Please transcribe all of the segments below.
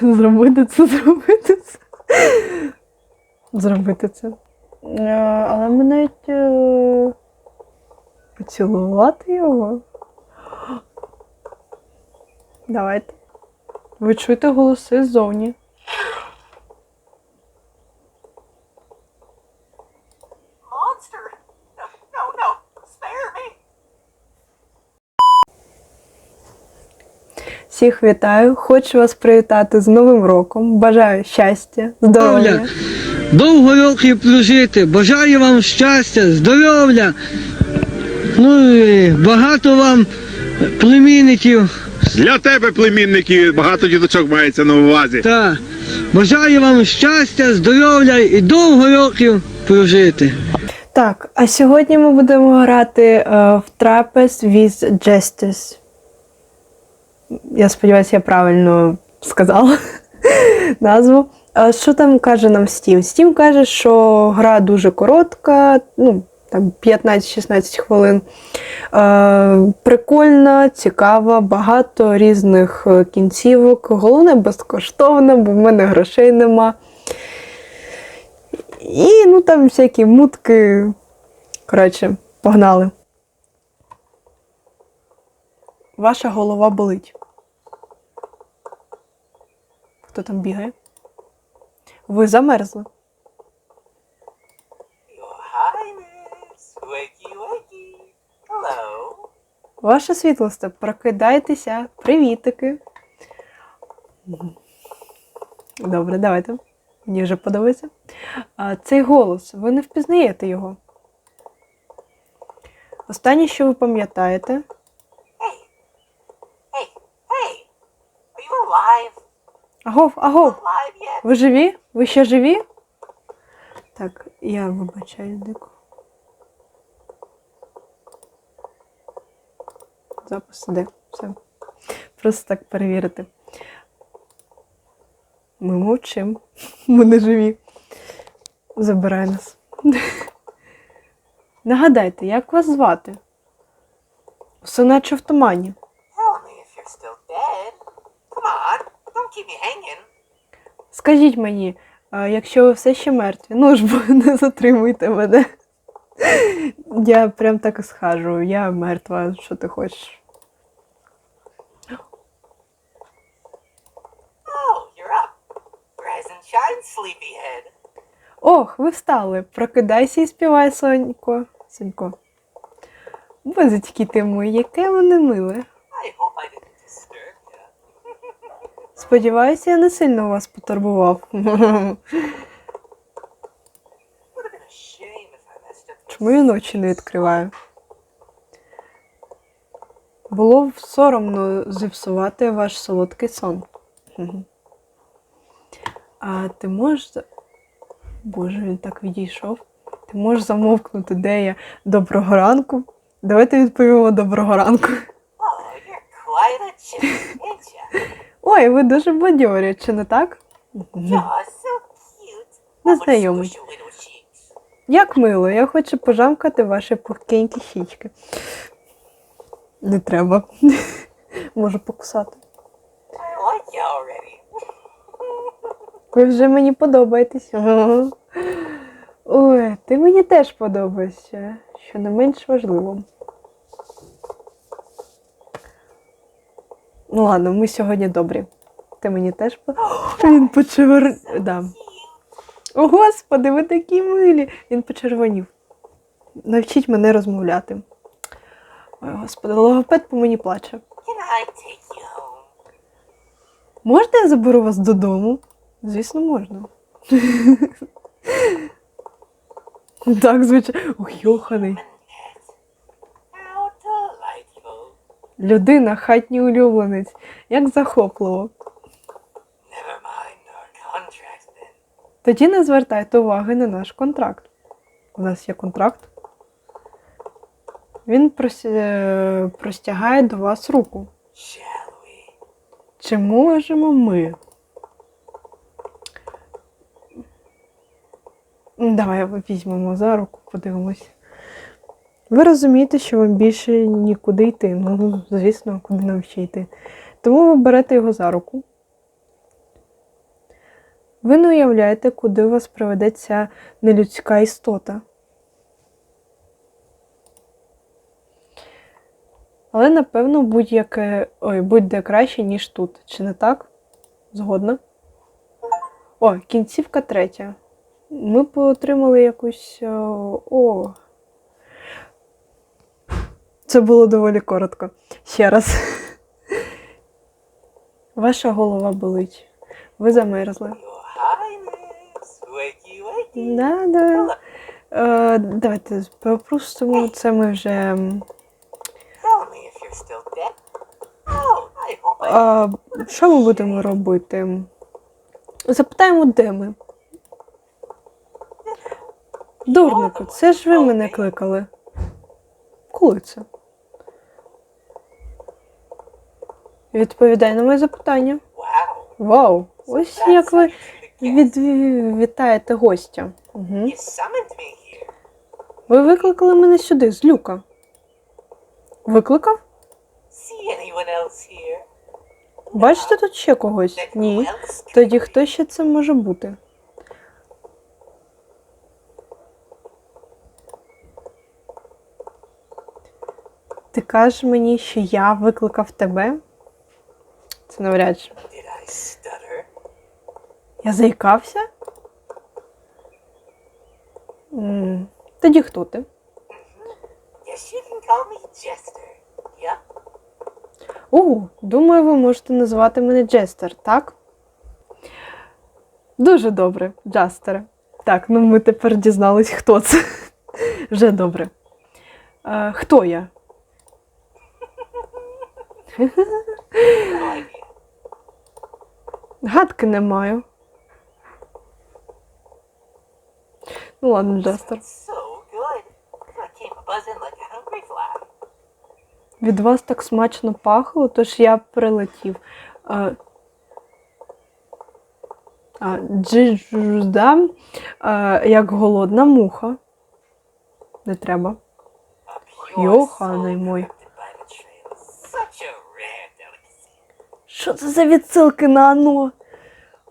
Зробити це, зробити це. Зробити це. Е, Але ми навіть е, поцілувати його. Давайте. Ви чуєте голоси ззовні. Всіх вітаю, хочу вас привітати з Новим роком. Бажаю щастя, здоров'я. Довго років прожити. Бажаю вам щастя, здоров'я. Ну і багато вам племінників. Для тебе, племінники, багато діточок мається на увазі. Та бажаю вам щастя, здоров'я і довго років прожити. Так, а сьогодні ми будемо грати е, в Trapez with Justice. Я сподіваюся, я правильно сказала назву. А що там каже нам Стім? Стім каже, що гра дуже коротка, ну, там 15-16 хвилин. Е, прикольна, цікава, багато різних е, кінцівок. Головне безкоштовно, бо в мене грошей нема. І ну там всякі мутки. Коротше, погнали. Ваша голова болить. Хто там бігає? Ви замерзли. Ваша світлосте, прокидайтеся. Привітики. Добре, давайте. Мені вже подобається. А, цей голос, ви не впізнаєте його. Останнє, що ви пам'ятаєте, Hey, hey! Are you alive? Агов, агов, ви живі? Ви ще живі? Так, я вибачаю дико. Запис іде. Все. Просто так перевірити. Ми мовчимо. Ми не живі. Забирай нас. Нагадайте, як вас звати? Все наче в тумані. Скажіть мені, якщо ви все ще мертві, ну ж бо не затримуйте мене. Я прям так і схожу, я мертва, що ти хочеш. Oh, you're up. Shine, sleepyhead. Ох, ви встали. Прокидайся і співай, Сонько. Сонько. Бозички ти мої, яке вони миле. Сподіваюся, я не сильно вас потурбував. Чому я ночі не відкриваю? Було б соромно зіпсувати ваш солодкий сон. А ти можеш. Боже, він так відійшов. Ти можеш замовкнути, де я доброго ранку. Давайте відповімо доброго ранку. Oh, Ой, ви дуже бадьорі, чи не так? You're. Не знайомий. squish your little cheeks. Як мило, я хочу пожамкати ваші пухкенькі щічки. Не треба. Можу покусати. Ви вже мені подобаєтесь. Ой, ти мені теж подобаєшся, що не менш важливо. Ну ладно, ми сьогодні добрі. Ти мені теж по... Він почервонів. Да. О, господи, ви такі милі. Він почервонів. Навчіть мене розмовляти. Ой, господи, логопед по мені плаче. Можна я заберу вас додому? Звісно, можна. Так, звичайно. Ой, йоханий. Людина, хатній улюбленець. Як захопливо. Тоді не звертайте уваги на наш контракт. У нас є контракт. Він е, простягає до вас руку. Чи можемо ми? Давай візьмемо за руку, подивимось. Ви розумієте, що вам більше нікуди йти. Ну, звісно, куди нам ще йти. Тому ви берете його за руку. Ви не уявляєте, куди вас приведе ця нелюдська істота. Але, напевно, будь-яке. Ой, будь-де краще, ніж тут. Чи не так? Згодна? О, кінцівка третя. Ми отримали якусь. е, О. Це було доволі коротко. Ще раз. Ваша голова болить. Ви замерзли. Да, да. Е, давайте пропустимо це ми вже. А, що ми будемо робити? Запитаємо, де ми. Дурнику, це ж ви мене кликали. Коли це? Відповідай на моє запитання. Вау! Ось як ви від... вітаєте гостя. Ви викликали мене сюди, з люка. Викликав? Бачите тут ще когось? Ні. Тоді хто ще це може бути? Ти кажеш мені, що я викликав тебе? Це навряд чи. Я заїкався? М, Тоді хто ти? Yes, you can call me Jester. Yep. Ого, думаю, ви можете назвати мене Джестер, так? Дуже добре, Джастере. Так, ну ми тепер дізнались, хто це. Вже добре. Е, хто я? Гадки не маю. Ну ладно, Джастер. Від вас так смачно пахло, тож я прилетів. А, а, джиджузда, а, як голодна муха. Не треба. Йоханий мой. Що це за відсилки на ано?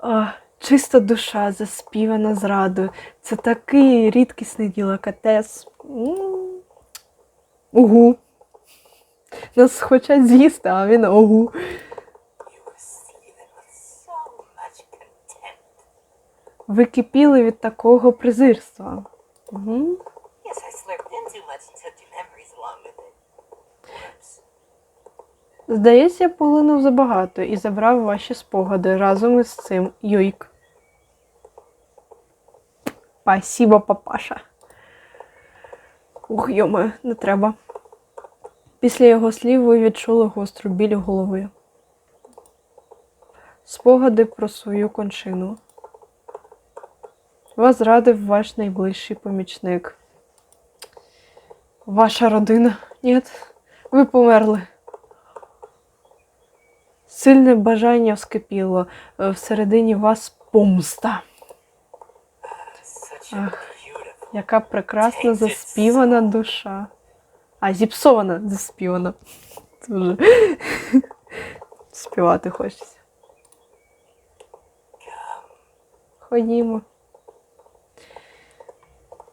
А, чиста душа, заспівана зрадою. Це такий рідкісний ділакатес. М. Угу. Нас хочуть з'їсти, а він огу. Ви кипіли від такого презирства. Угу. Здається, я поглинув забагато і забрав ваші спогади разом із цим Юйк. Спасибо, папаша. Ух, йоме, не треба. Після його слів ви відчули гостру біль голови. Спогади про свою кончину. Вас зрадив ваш найближчий помічник. Ваша родина? Ні, ви померли. Сильне бажання вскипіло. Е, Всередині вас помста. Ах. Яка прекрасна заспівана душа. А, зіпсована заспівана. Дуже. співати хочеться. Ходімо.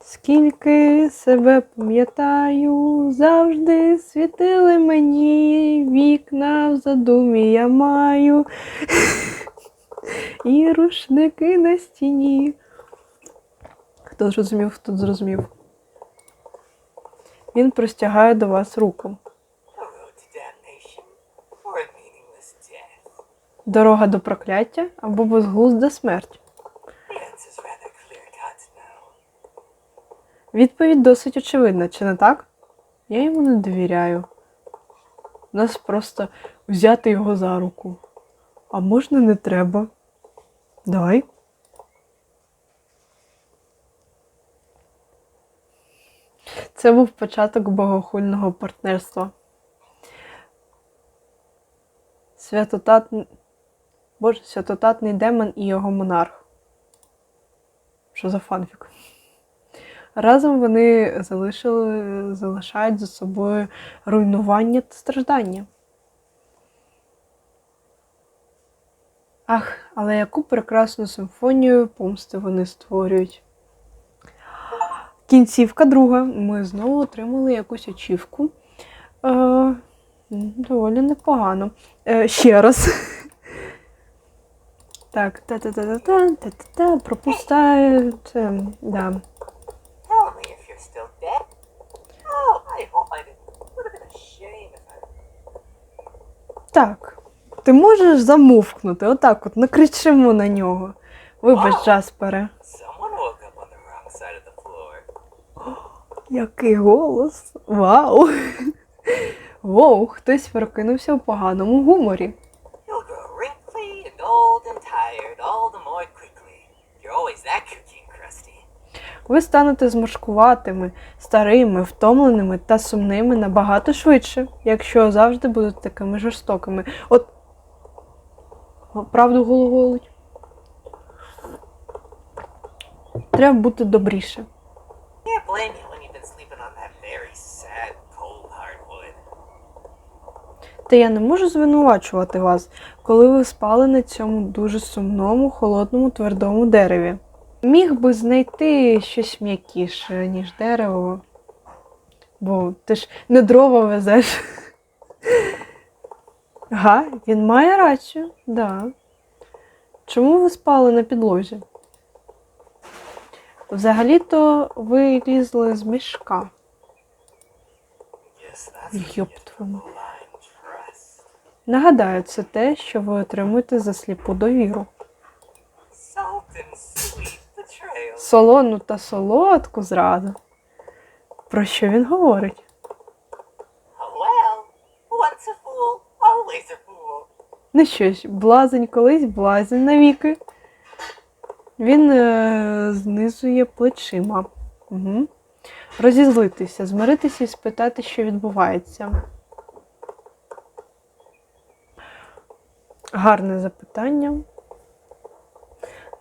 Скільки себе пам'ятаю, завжди світили мені вікна в задумі я маю. І рушники на стіні. Хто зрозумів, хто зрозумів. Він простягає до вас руку. Дорога до прокляття або безглузда смерть. Відповідь досить очевидна, чи не так? Я йому не довіряю. Нас просто взяти його за руку. А можна не треба. Давай. Це був початок богохульного партнерства. Святотат... Боже, святотатний демон і його монарх. Що за фанфік? Разом вони залишили, залишають за собою руйнування та страждання. Ах, але яку прекрасну симфонію помсти вони створюють. Кінцівка друга. Ми знову отримали якусь очівку. Е, доволі непогано. Е, ще раз. Так, та-та-та-та-та, та-та-та, пропускаю. Це, да. Так. Ти можеш замовкнути, отак от, накричимо на нього. Вибач, Джаспере. Який голос! Вау! Воу, хтось прокинувся в поганому гуморі. Ви станете зморшкуватими, старими, втомленими та сумними набагато швидше, якщо завжди будете такими жорстокими. От правду гологолить. Треба бути добріше. Та я не можу звинувачувати вас, коли ви спали на цьому дуже сумному, холодному, твердому дереві. Міг би знайти щось м'якіше, ніж дерево. Бо ти ж не дрова везеш. Га, він має рацію, да. Чому ви спали на підлозі? Взагалі-то ви лізли з мішка. Йоп твою. Нагадаю, це те, що ви отримуєте за сліпу довіру. Солону та солодку зраду. Про що він говорить? Well, once a fool, always a fool. Ну що ж, блазень колись, блазень навіки. Він е, знизує плечима. Угу. Розізлитися, змиритися і спитати, що відбувається. Гарне запитання.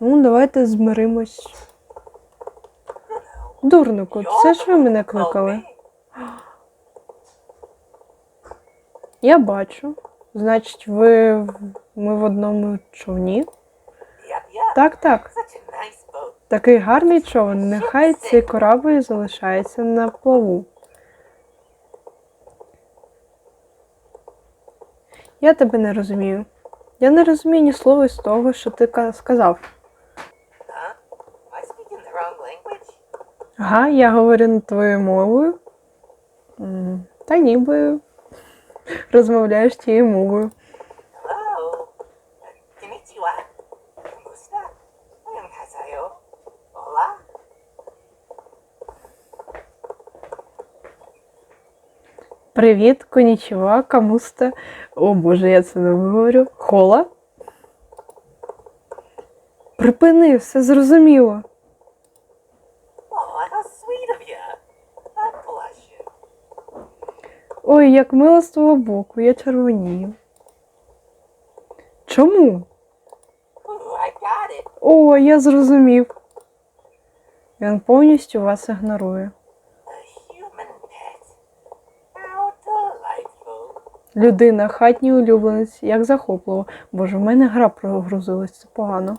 Ну, давайте змиримось. Дурнику, це ж ви мене кликали. Я бачу. Значить, ви ми в одному човні. Так, так. Такий гарний човен. Нехай цей корабль залишається на плаву. Я тебе не розумію. Я не розумію ні слова з того, що ти ка- сказав. Ага, я говорю не твоєю мовою. Та ніби розмовляєш тією мовою. Привіт, конічева, камуста. О Боже, я це не виговорю. Хола. Припини, все зрозуміло. Ой, як мило з твого боку, я червонію. Чому? О, я зрозумів. Він повністю вас ігнорує. Людина, хатній улюбленець, як захопливо. Боже, в мене гра прогрузилась, це погано.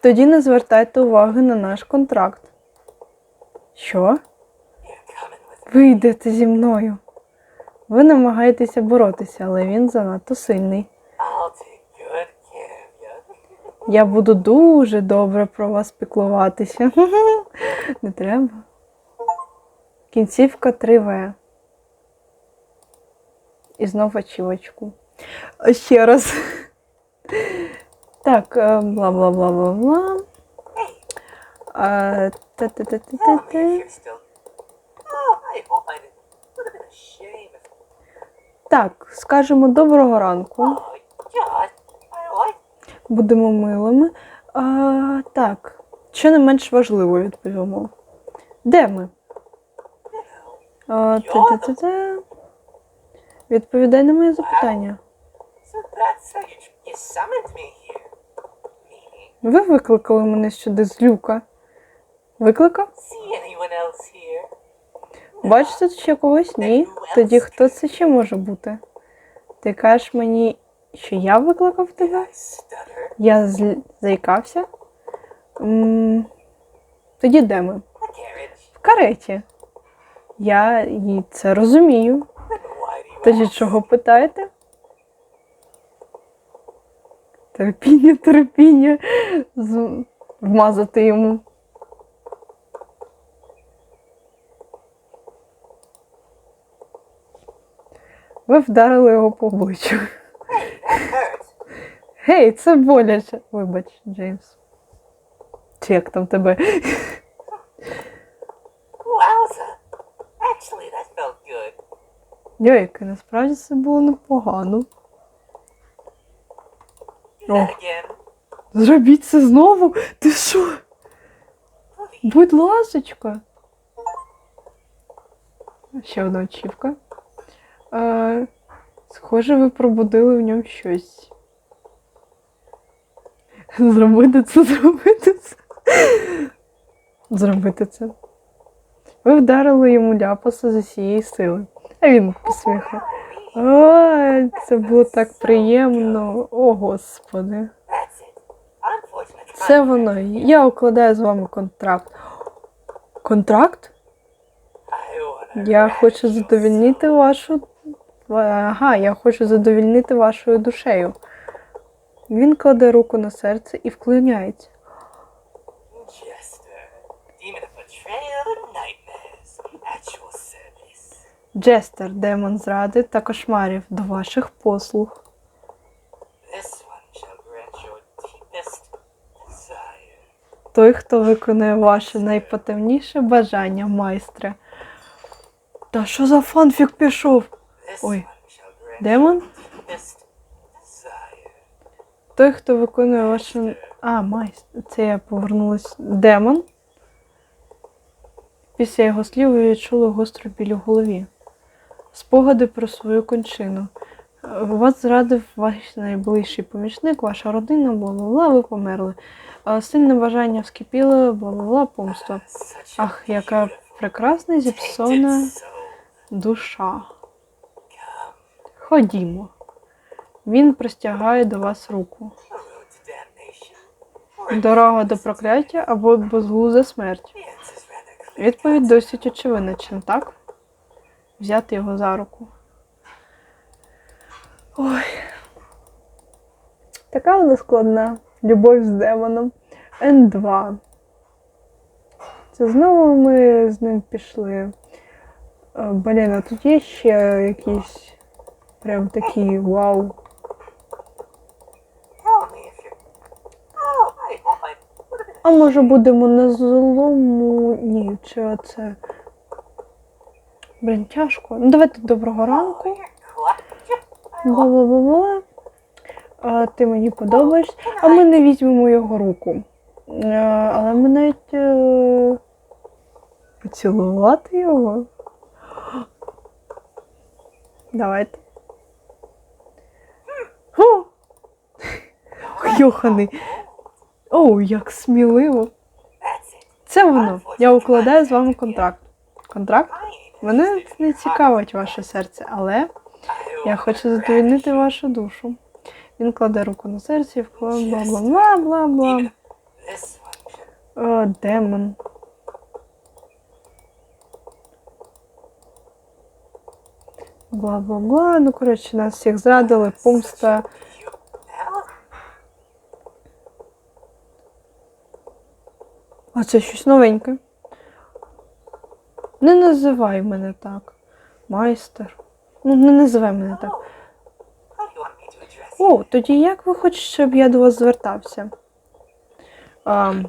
Тоді не звертайте уваги на наш контракт. Що? You're coming with Ви йдете зі мною. Ви намагаєтеся боротися, але він занадто сильний. Я буду дуже добре про вас піклуватися. Не треба. Кінцівка 3В. І знов очівочку. Ще раз. Так, е, бла-бла-бла-бла-бла. Е, Так, скажемо доброго ранку. Будемо милими. А, так, що не менш важливо відповімо. Де ми? А, та-та-та-та. Відповідай на моє запитання. Ви викликали мене сюди з люка. Викликав? Бачите ще когось? Ні. Тоді хто це ще може бути? Ти кажеш мені Що я викликав тебе? Я зл- заїкався. М, Тоді де ми? В кареті. Я і це розумію. Тоді чого питаєте? Терпіння, терпіння. З- Вмазати йому. Ви вдарили його по обличчю. Гей, це боляче. Вибач, Джеймс. Чи як там тебе? Йойки, насправді це було непогано. Again. Зробіть це знову? Ти що? Будь ласочка. Ще одна очівка. Е, схоже, ви пробудили в ньому щось. Зробити це, зробити це. Зробити це. Ви вдарили йому ляпаса з усієї сили. А він посміхав. Ой, це було так приємно. О, господи. Це воно. Я укладаю з вами контракт. Контракт? Я хочу задовільнити вашу. Ага, я хочу задовільнити вашою душею. Він кладе руку на серце і вклоняється. Джестер, демон зради та кошмарів до ваших послуг. Той, хто виконує ваше найпотемніше бажання, майстре. Та що за фанфік пішов? Ой. Демон? Той, хто виконує ваше. А, майстер. Це я повернулась. Демон. Після його слів ви відчули гостру біль у голові. Спогади про свою кончину. Вас зрадив ваш найближчий помічник, ваша родина, бла-бла-бла, ви померли. Сильне бажання вскипіло, бла-бла-бла, помста. Ах, яка прекрасна зіпсована душа. Ходімо. Він простягає до вас руку. Дорога до прокляття або безглузда смерть. Відповідь досить очевидна, чи так? Взяти його за руку. Ой. Така вона складна. Любов з демоном. Н2. Це знову ми з ним пішли. Е, Блін, а тут є ще якісь прям такі вау. Oh. А може будемо на злому. Ні, чи оце. Блін, тяжко. Ну давайте доброго Oh, ранку. Бла-бла-бла-бла. А, ти мені подобаєш. А ми не візьмемо його руку. А, але ми навіть е, поцілувати його. Давайте. О! Йоханий. Оу, як сміливо. Це воно. Я укладаю з вами контракт. Контракт? Мене не цікавить ваше серце, але я хочу grab задовольнити вашу душу. Він кладе руку на серце і вкладає бла бла бла бла бла. О, демон. Бла бла бла. Ну, коротше, нас всіх зрадили, помста. you now. А це щось новеньке. Не називай мене так. Майстер. Ну, не називай мене так. О, тоді як ви хочете, щоб я до вас звертався? Ам.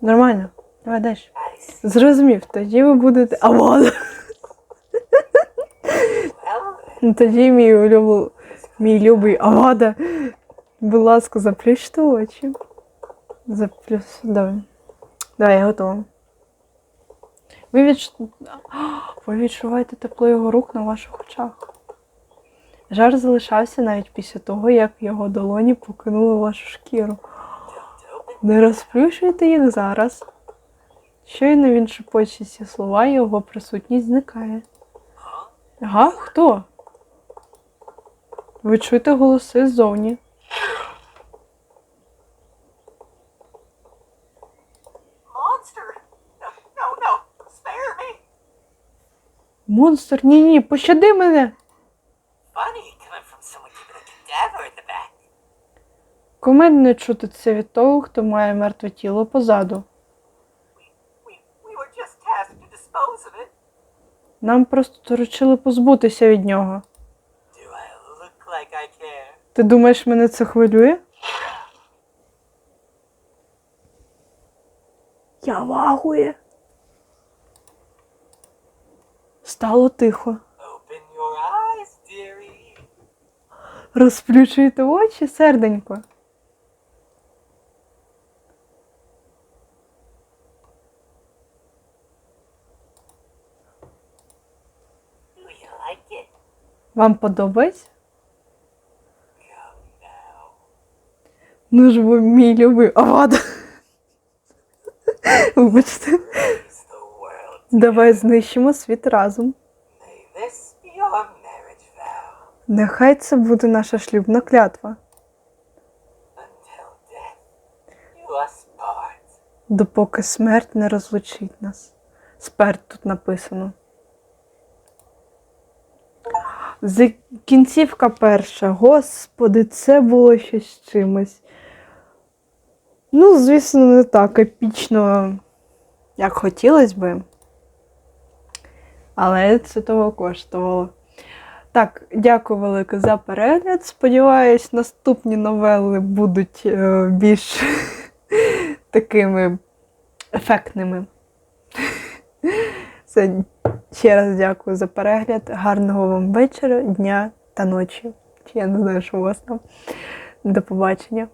Нормально. Давай далі. Зрозумів, тоді ви будете. А вон! Well, Ну, Тоді мій улюб... мій любий Авада. Будь ласка, заплющте очі. Заплюс. Давай. Давай, я готова. Ви, відч... Ви відчуваєте тепло його рук на ваших очах. Жар залишався навіть після того, як його долоні покинули вашу шкіру. Не розплющуйте їх зараз. Щойно він шепоче слова, його присутність зникає. Ага, хто? Ви чуєте голоси ззовні. Монстр, ні, ні, пощади мене. Комедно чути це від того, хто має мертве тіло позаду. Нам просто доручили позбутися від нього. Ти думаєш, мене це хвилює? Я вагує. Стало тихо. Open your eyes, dearie. Розплющуйте очі, серденько. Do you like it? Вам подобається? Ну ж ви мій любий авада. Вибачте. Давай знищимо світ разом. Нехай це буде наша шлюбна клятва. Допоки смерть не розлучить нас. Сперт тут написано. Кінцівка перша. Господи, це було щось з чимось. Ну, звісно, не так епічно, як хотілося би. Але це того коштувало. Так, дякую велике за перегляд. Сподіваюсь, наступні новели будуть е, більш такими ефектними. Це ще раз дякую за перегляд. Гарного вам вечора, дня та ночі. Чи я не знаю, що у вас там. До побачення.